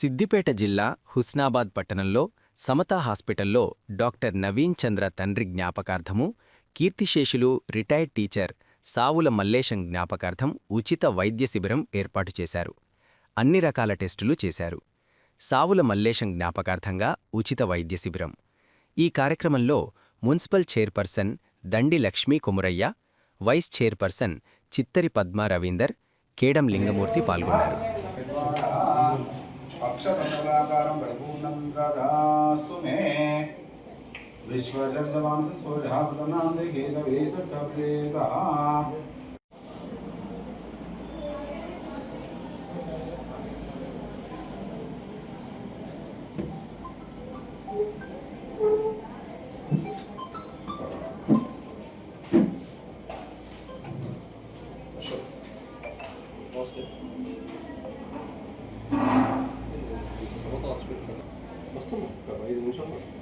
సిద్దిపేట జిల్లా హుస్నాబాద్ పట్టణంలో సమతా హాస్పిటల్లో డాక్టర్ నవీన్ చంద్ర తండ్రి జ్ఞాపకార్థము కీర్తిశేషులు రిటైర్డ్ టీచర్ సావుల మల్లేశం జ్ఞాపకార్థం ఉచిత వైద్య శిబిరం ఏర్పాటు చేశారు. అన్ని రకాల టెస్టులు చేశారు. సావుల మల్లేశం జ్ఞాపకార్థంగా ఉచిత వైద్య శిబిరం. ఈ కార్యక్రమంలో municipal chairperson Dandi Lakshmi Kumurayya vice chairperson Chittari Padma Ravinder Kedam Lingamurthy పాల్గొన్నారు. अक्षतकलाकारं परिपूर्णं दधासु मे। विश्वजर्दमानसोजापतनां देहेतवेशब्देतः Thank you. వస్తుంది ఒక ఐదు నిమిషాలు వస్తుంది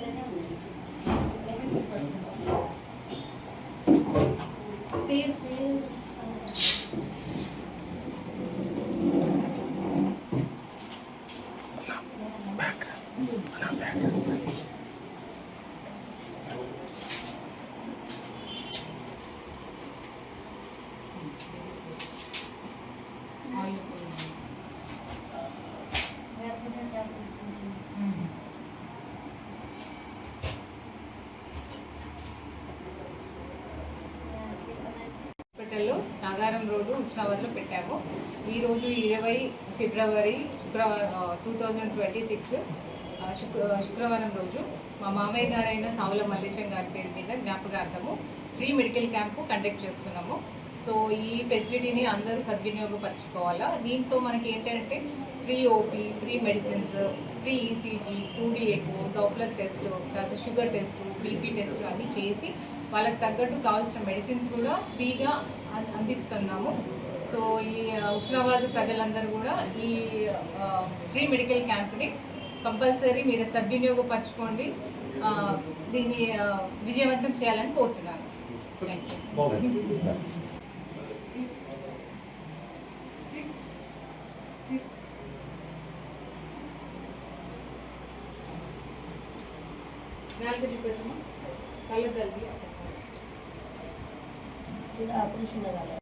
హాస్పిటల్లో నాగారం రోడ్డు హుస్నాబాద్లో పెట్టాము. ఈరోజు ఇరవై ఫిబ్రవరి శుక్రవారం టూ థౌజండ్ ట్వంటీ సిక్స్ శుక్రవారం రోజు మా మామయ్య గారైన సావుల మల్లేశం గారి పేరు మీద జ్ఞాపకార్థము ఫ్రీ మెడికల్ క్యాంపు కండక్ట్ చేస్తున్నాము. సో ఈ ఫెసిలిటీని అందరూ సద్వినియోగపరచుకోవాలా? దీంట్లో మనకి ఏంటంటే free OP free medicines free ECG two D echo Doppler test తర్వాత షుగర్ టెస్ట్ బీపీ టెస్ట్ అన్నీ చేసి వాళ్ళకి తగ్గట్టు కావాల్సిన మెడిసిన్స్ కూడా ఫ్రీగా అం- అందిస్తున్నాము. సో ఈ హుస్నాబాద్ ప్రజలందరూ కూడా ఈ ఫ్రీ మెడికల్ క్యాంప్ని కంపల్సరీ మీరు సద్వినియోగపరచుకోండి. దీన్ని విజయవంతం చేయాలని కోరుతున్నాను. థ్యాంక్ యూ నాలుగు చూపెట్టమ్మా కళ్ళ తల్లి ఇది ఆపరేషన్ కావాలి